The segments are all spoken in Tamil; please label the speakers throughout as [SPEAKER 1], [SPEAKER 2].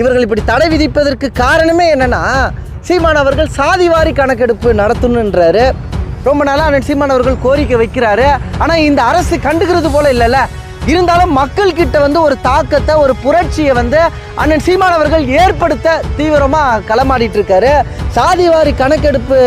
[SPEAKER 1] இவர்கள் இப்படி தடை விதிப்பதற்கு காரணமே என்னன்னா சீமான் அவர்கள் சாதிவாரி கணக்கெடுப்பு நடத்தணுன்றாரு ரொம்ப நாளாக அண்ணன் சீமான் அவர்கள் கோரிக்கை வைக்கிறாரு. ஆனால் இந்த அரசு கண்டுக்கிறது போல இல்லைல்ல. இருந்தாலும் மக்கள் கிட்ட வந்து ஒரு தாக்கத்தை ஒரு புரட்சியை வந்து அண்ணன் சீமான் அவர்கள் ஏற்படுத்த தீவிரமாக களமாடிட்டு இருக்காரு சாதிவாரி கணக்கெடுப்பு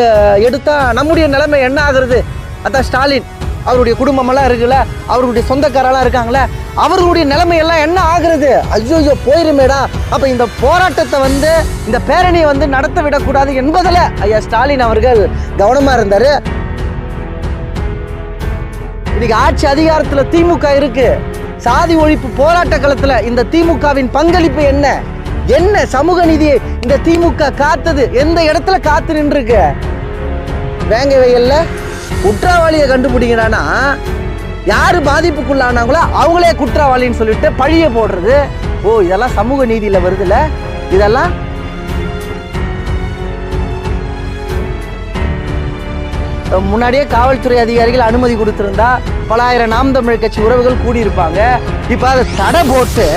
[SPEAKER 1] எடுத்தால் நம்முடைய நிலைமை என்ன ஆகுறது? அதான் ஸ்டாலின். அவருடைய குடும்பமெல்லாம் இருக்குல்ல அவருடைய சொந்தக்காரெல்லாம் இருக்காங்களே அவர்களுடைய நிலைமையெல்லாம் என்ன ஆகுறது? ஐயோ ஐயோ போயிருமேடா. அப்போ இந்த போராட்டத்தை வந்து இந்த பேரணியை வந்து நடத்த விடக்கூடாது என்பதில் ஐயா ஸ்டாலின் அவர்கள் கவனமாக இருந்தார். இன்னைக்கு ஆட்சி அதிகாரத்தில் திமுக இருக்கு. சாதி ஒழிப்பு போராட்ட களத்துல இந்த திமுகவின் பங்களிப்பு என்ன? என்ன சமூக நீதியை இந்த திமுக காத்தது? எந்த இடத்துல காத்து நின்றுருக்கு? வேங்க வயல்ல குற்றவாளியை கண்டுபிடிக்கிறானா? யார் பாதிப்புக்குள்ளானாங்களோ அவங்களே குற்றவாளின்னு சொல்லிட்டு பழிய போடுறது. ஓ இதெல்லாம் சமூக நீதியில் வருதுல்ல இதெல்லாம் முன்னாடியே காவல்துறை அதிகாரிகள் அனுமதி கொடுத்துருந்தா பல ஆயிரம் நாம் தமிழ் கட்சி உறவுகள் கூடியிருப்பாங்க. இப்போ அதை தடை போட்டு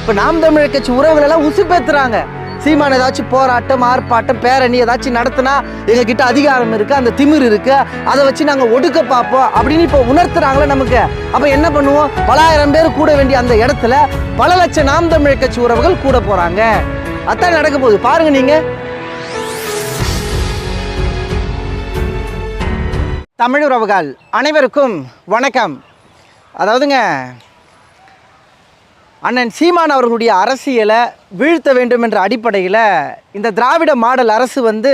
[SPEAKER 1] இப்போ நாம் தமிழ் கட்சி உறவுகள் எல்லாம் உசுப்பேத்துறாங்க. சீமான் ஏதாச்சும் போராட்டம் ஆர்ப்பாட்டம் பேரணி ஏதாச்சும் நடத்தினா எங்ககிட்ட அதிகாரம் இருக்குது அந்த திமிர் இருக்குது அதை வச்சு நாங்கள் ஒடுக்க பார்ப்போம் அப்படின்னு இப்போ உணர்த்துறாங்களே நமக்கு. அப்போ என்ன பண்ணுவோம்? பலாயிரம் பேர் கூட வேண்டிய அந்த இடத்துல பல லட்சம் நாம் தமிழர் கட்சி உறவுகள் கூட போகிறாங்க அதான் நடக்க போகுது பாருங்க நீங்கள் தமிழ் உறவுகள் அனைவருக்கும் வணக்கம். அதாவதுங்க அண்ணன் சீமான் அவர்களுடைய அரசியலை வீழ்த்த வேண்டும் என்ற அடிப்படையில் இந்த திராவிட மாடல் அரசு வந்து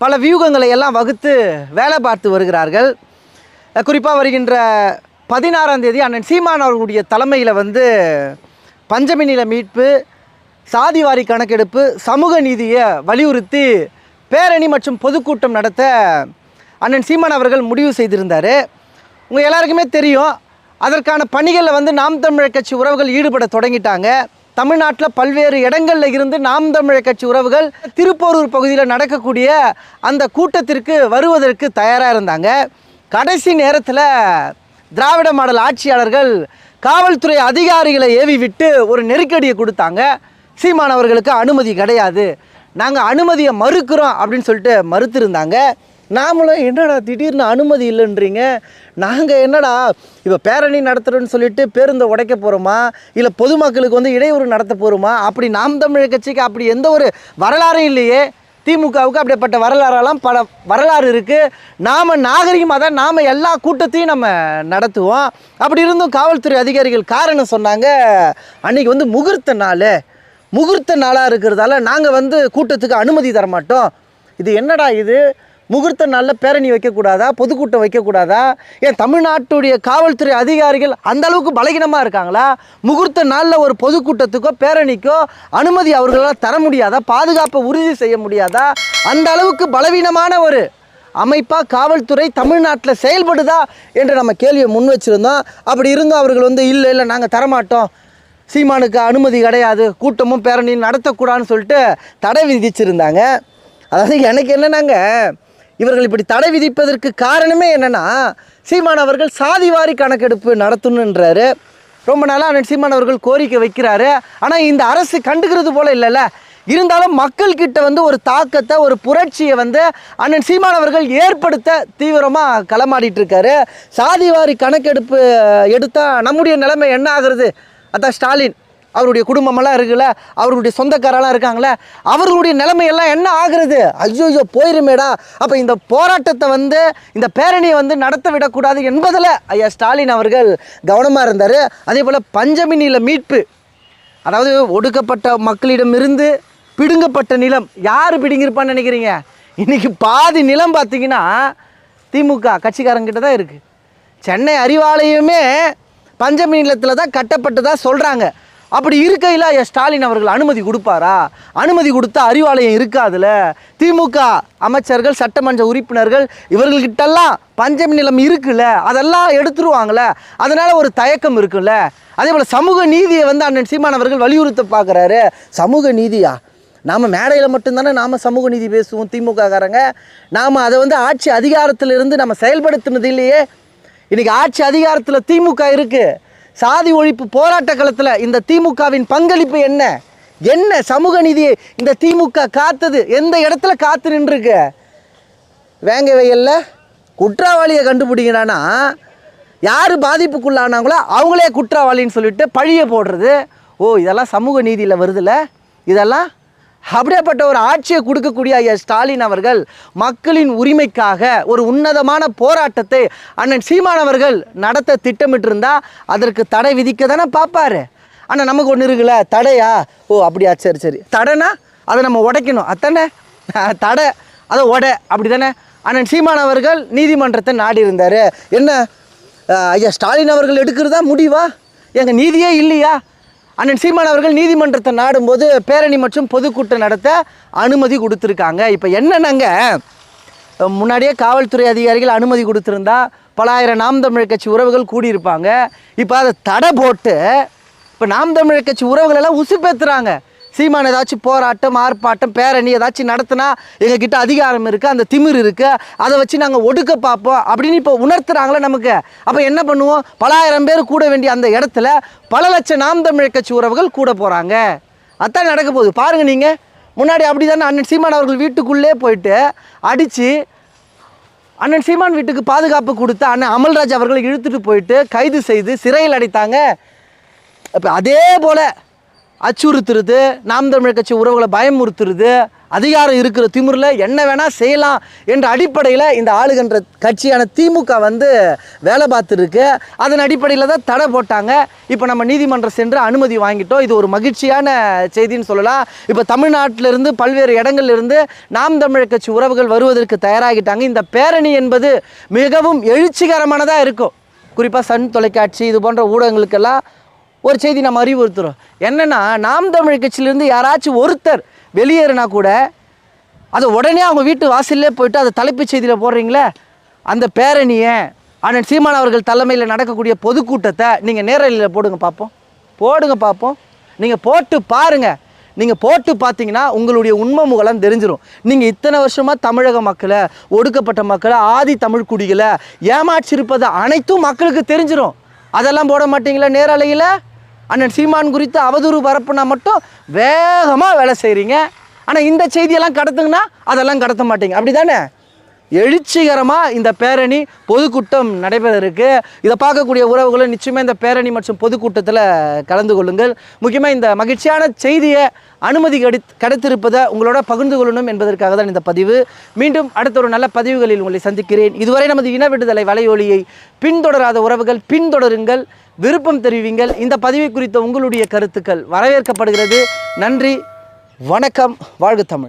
[SPEAKER 1] பல வியூகங்களை எல்லாம் வகுத்து வேலை பார்த்து வருகிறார்கள். குறிப்பாக வருகின்ற பதினாறாம் தேதி அண்ணன் சீமான் அவர்களுடைய தலைமையில் வந்து பஞ்சமி நில மீட்பு சாதிவாரி கணக்கெடுப்பு சமூக நீதியை வலியுறுத்தி பேரணி மற்றும் பொதுக்கூட்டம் நடத்த அண்ணன் சீமான் அவர்கள் முடிவு செய்திருந்தார். உங்கள் எல்லாருக்குமே தெரியும் அதற்கான பணிகளில் வந்து நாம் தமிழர் கட்சி உறவுகள் ஈடுபட தொடங்கிட்டாங்க. தமிழ்நாட்டில் பல்வேறு இடங்களில் இருந்து நாம் தமிழர் கட்சி உறவுகள் திருப்போரூர் பகுதியில் நடக்கக்கூடிய அந்த கூட்டத்திற்கு வருவதற்கு தயாராக இருந்தாங்க. கடைசி நேரத்தில் திராவிட மாடல் ஆட்சியாளர்கள் காவல்துறை அதிகாரிகளை ஏவி விட்டு ஒரு நெருக்கடியை கொடுத்தாங்க. சீமானவர்களுக்கு அனுமதி கிடையாது. நாங்கள் அனுமதியை மறுக்கிறோம் அப்படின்னு சொல்லிட்டு மறுத்திருந்தாங்க. நாமளும் என்னடா திடீர்னு அனுமதி இல்லைன்றீங்க? நாங்கள் என்னடா இப்போ பேரணி நடத்துகிறோன்னு சொல்லிட்டு பேருந்தை உடைக்க போகிறோமா இல்லை பொதுமக்களுக்கு வந்து இடையூறு நடத்த போகிறோமா அப்படி நாம் தமிழர் கட்சிக்கு அப்படி எந்த ஒரு வரலாறும் இல்லையே. திமுகவுக்கு அப்படிப்பட்ட வரலாறெல்லாம் பல வரலாறு இருக்குது நாம் நாகரிகமாக தான் நாம் எல்லா கூட்டத்தையும் நம்ம நடத்துவோம். அப்படி இருந்தும் காவல்துறை அதிகாரிகள் காரணம் சொன்னாங்க. அன்றைக்கி வந்து முகூர்த்த நாள். முகூர்த்த நாளாக இருக்கிறதால நாங்கள் வந்து கூட்டத்துக்கு அனுமதி தர மாட்டோம் இது என்னடா இது? முகூர்த்த நாளில் பேரணி வைக்கக்கூடாதா? பொதுக்கூட்டம் வைக்கக்கூடாதா? ஏன் தமிழ்நாட்டுடைய காவல்துறை அதிகாரிகள் அந்த அளவுக்கு பலகீனமாக இருக்காங்களா? முகூர்த்த நாளில் ஒரு பொதுக்கூட்டத்துக்கோ பேரணிக்கோ அனுமதி அவர்களால் தர முடியாதா? பாதுகாப்பை உறுதி செய்ய முடியாதா? அந்த அளவுக்கு பலவீனமான ஒரு அமைப்பாக காவல்துறை தமிழ்நாட்டில் செயல்படுதா? என்று நம்ம கேள்வியை முன் வச்சுருந்தோம். அப்படி இருந்தும் அவர்கள் வந்து இல்லை இல்லை நாங்கள் தரமாட்டோம். சீமானுக்கு அனுமதி கிடையாது. கூட்டமும் பேரணியும் நடத்தக்கூடாதுன்னு சொல்லிட்டு தடை விதிச்சிருந்தாங்க. அதாவது எனக்கு என்னன்னாங்க இவர்கள் இப்படி தடை விதிப்பதற்கு காரணமே என்னன்னா சீமான் அவர்கள் சாதிவாரி கணக்கெடுப்பு நடத்தணுன்றாரு ரொம்ப நாளாக அண்ணன் சீமான் அவர்கள் கோரிக்கை வைக்கிறாரு. ஆனால் இந்த அரசு கண்டுக்கிறது போல இல்லைல்ல. இருந்தாலும் மக்கள்கிட்ட வந்து ஒரு தாக்கத்தை ஒரு புரட்சியை வந்து அண்ணன் சீமான் அவர்கள் ஏற்படுத்த தீவிரமாக களமாடிட்டு இருக்காரு சாதிவாரி கணக்கெடுப்பு எடுத்தால் நம்முடைய நிலைமை என்ன ஆகுறது? அதான் ஸ்டாலின். அவருடைய குடும்பமெல்லாம் இருக்குல்ல அவர்களுடைய சொந்தக்காரெல்லாம் இருக்காங்களே அவர்களுடைய நிலைமையெல்லாம் என்ன ஆகுறது? ஐயோ ஐயோ போயிருமேடா. அப்போ இந்த போராட்டத்தை வந்து இந்த பேரணியை வந்து நடத்த விடக்கூடாது என்பதில் ஐயா ஸ்டாலின் அவர்கள் கவனமாக இருந்தார். அதே போல் பஞ்சமி நில மீட்பு அதாவது ஒடுக்கப்பட்ட மக்களிடமிருந்து பிடுங்கப்பட்ட நிலம் யார் பிடுங்கிருப்பான்னு நினைக்கிறீங்க? இன்னைக்கு பாதி நிலம் பார்த்தீங்கன்னா திமுக கட்சிக்காரங்கிட்ட தான் இருக்குது சென்னை அறிவாலயமே பஞ்சமி நிலத்தில் தான் கட்டப்பட்டதாக சொல்கிறாங்க அப்படி இருக்கையில் ஐயா ஸ்டாலின் அவர்கள் அனுமதி கொடுப்பாரா? அனுமதி கொடுத்தா அறிவாலயம் இருக்காதுல? திமுக அமைச்சர்கள் சட்டமன்ற உறுப்பினர்கள் இவர்கள்கிட்டெல்லாம் பஞ்சமி நிலம் இருக்குல்ல? அதெல்லாம் எடுத்துருவாங்கல்ல? அதனால் ஒரு தயக்கம் இருக்குல்ல? அதே போல் சமூக நீதியை வந்து அண்ணன் சீமான் அவர்கள் வலியுறுத்த பார்க்குறாரு சமூக நீதியா? நாம் மேடையில் மட்டும்தானே நாம் சமூக நீதி பேசுவோம் திமுககாரங்க. நாம் அதை வந்து ஆட்சி அதிகாரத்திலிருந்து நம்ம செயல்படுத்தினது இல்லையே. இன்றைக்கி ஆட்சி அதிகாரத்தில் திமுக இருக்குது சாதி ஒழிப்பு போராட்ட களத்தில் இந்த திமுகவின் பங்களிப்பு என்ன? என்ன சமூக நீதியை இந்த திமுக காத்தது? எந்த இடத்துல காத்து நின்றுருக்கு? வேங்க வயல்ல குற்றவாளியை கண்டுபிடிக்கிறானா? யார் பாதிப்புக்குள்ளானாங்களோ அவங்களே குற்றவாளின்னு சொல்லிட்டு பழிய போடுறது. ஓ இதெல்லாம் சமூக நீதியில் வருதுல்ல இதெல்லாம் அப்படியேப்பட்ட ஒரு ஆட்சியை கொடுக்கக்கூடிய ஐயா ஸ்டாலின் அவர்கள் மக்களின் உரிமைக்காக ஒரு உன்னதமான போராட்டத்தை அண்ணன் சீமான் அவர்கள் நடத்த திட்டமிட்டிருந்தா அதற்கு தடை விதிக்க தானே பார்ப்பாரு. ஆனால் நமக்கு ஒன்று இருக்குல்ல? தடையா? ஓ அப்படியா? சரி சரி. தடைனா அதை நம்ம உடைக்கணும். அத்தானே தடை. அதை உடை. அப்படி தானே அண்ணன் சீமான் அவர்கள் நீதிமன்றத்தை நாடி இருந்தார் என்ன ஐயா ஸ்டாலின் அவர்கள் எடுக்கிறதா முடிவா? எங்கள் நீதியே இல்லையா? அண்ணன் சீமான் அவர்கள் நீதிமன்றத்தை நாடும்போது பேரணி மற்றும் பொதுக்கூட்டம் நடத்த அனுமதி கொடுத்துருக்காங்க. இப்போ என்னென்னங்க? முன்னாடியே காவல்துறை அதிகாரிகள் அனுமதி கொடுத்துருந்தா பல ஆயிரம் நாம் தமிழர் கட்சி உறவுகள் கூடியிருப்பாங்க. இப்போ அதை தடை போட்டு இப்போ நாம் தமிழர் கட்சி உறவுகள் எல்லாம் உசுப்பேத்துறாங்க. சீமான் ஏதாச்சும் போராட்டம் ஆர்ப்பாட்டம் பேரணி ஏதாச்சும் நடத்தினா எங்ககிட்ட அதிகாரம் இருக்குது அந்த திமிர் இருக்குது அதை வச்சு நாங்கள் ஒடுக்க பார்ப்போம் அப்படின்னு இப்போ உணர்த்துறாங்களே நமக்கு. அப்போ என்ன பண்ணுவோம்? பலாயிரம் பேர் கூட வேண்டிய அந்த இடத்துல பல லட்சம் நாம் தமிழ் கட்சி உறவுகள் கூட போகிறாங்க அதான் நடக்க போகுது. பாருங்கள் நீங்கள் முன்னாடி அப்படி தானே அண்ணன் சீமான் அவர்கள் வீட்டுக்குள்ளே போயிட்டு அடித்து அண்ணன் சீமான் வீட்டுக்கு பாதுகாப்பு கொடுத்து அண்ணன் அமல்ராஜ் அவர்களை இழுத்துட்டு போயிட்டு கைது செய்து சிறையில் அடைத்தாங்க. இப்போ அதே போல் அச்சுறுத்துறது நாம் தமிழர் கட்சி உறவுகளை பயமுறுத்துறது அதிகாரம் இருக்கிற திமுறில் என்ன வேணால் செய்யலாம் என்ற அடிப்படையில் இந்த ஆளுகின்ற கட்சியான திமுக வந்து வேலை பார்த்துருக்கு அதன் அடிப்படையில் தான் தடை போட்டாங்க. இப்போ நம்ம நீதிமன்றம் சென்று அனுமதி வாங்கிட்டோம். இது ஒரு மகிழ்ச்சியான செய்தின்னு சொல்லலாம். இப்போ தமிழ்நாட்டிலிருந்து பல்வேறு இடங்கள்லேருந்து நாம் தமிழர் கட்சி உறவுகள் வருவதற்கு தயாராகிட்டாங்க. இந்த பேரணி என்பது மிகவும் எழுச்சிகரமானதாக இருக்கும். குறிப்பாக சன் தொலைக்காட்சி இது போன்ற ஊடகங்களுக்கெல்லாம் ஒரு செய்தி நம்ம அறிவுறுத்துகிறோம் என்னென்னா நாம் தமிழ் கட்சியிலேருந்து யாராச்சும் ஒருத்தர் வெளியேறினா கூட அதை உடனே அவங்க வீட்டு வாசல்லே போயிட்டு அதை தலைப்புச் செய்தியில் போடுறீங்களே? அந்த பேரணியை அண்ணன் சீமான் அவர்கள் தலைமையில் நடக்கக்கூடிய பொதுக்கூட்டத்தை நீங்கள் நேரலையில் போடுங்க பார்ப்போம் போடுங்க பார்ப்போம் நீங்கள் போட்டு பாருங்கள் நீங்கள் போட்டு பார்த்தீங்கன்னா உங்களுடைய உண்மை முகலம் தெரிஞ்சிடும் நீங்கள் இத்தனை வருஷமாக தமிழக மக்களை ஒடுக்கப்பட்ட மக்களை ஆதி தமிழ் குடிகளை ஏமாற்றிருப்பது அனைத்தும் மக்களுக்கு தெரிஞ்சிடும் அதெல்லாம் போட மாட்டீங்களா நேரலையில்? அண்ணன் சீமான் குறித்து அவதூறு பரப்புனா மட்டும் வேகமாக வேலை செய்கிறீங்க ஆனால் இந்த செய்தியெல்லாம் கடத்துங்கன்னா அதெல்லாம் கடத்த மாட்டீங்க. அப்படி தானே எழுச்சிகரமாக இந்த பேரணி பொதுக்கூட்டம் நடைபெற இருக்கு இதை பார்க்கக்கூடிய உறவுகளும் நிச்சயமாக இந்த பேரணி மற்றும் பொதுக்கூட்டத்தில் கலந்து கொள்ளுங்கள். முக்கியமாக இந்த மகிழ்ச்சியான செய்தியை அனுமதி கிடை கிடைத்திருப்பதை உங்களோட பகிர்ந்து கொள்ளணும் என்பதற்காக தான் இந்த பதிவு. மீண்டும் அடுத்த ஒரு நல்ல பதிவுகளில் உங்களை சந்திக்கிறேன். இதுவரை நமது இன விடுதலை வலையொலியை பின்தொடராத உறவுகள் பின்தொடருங்கள். விருப்பம் தெரிவிங்கள். இந்த பதிவை குறித்த உங்களுடைய கருத்துக்கள் வரவேற்கப்படுகிறது. நன்றி. வணக்கம். வாழ்க தமிழ்.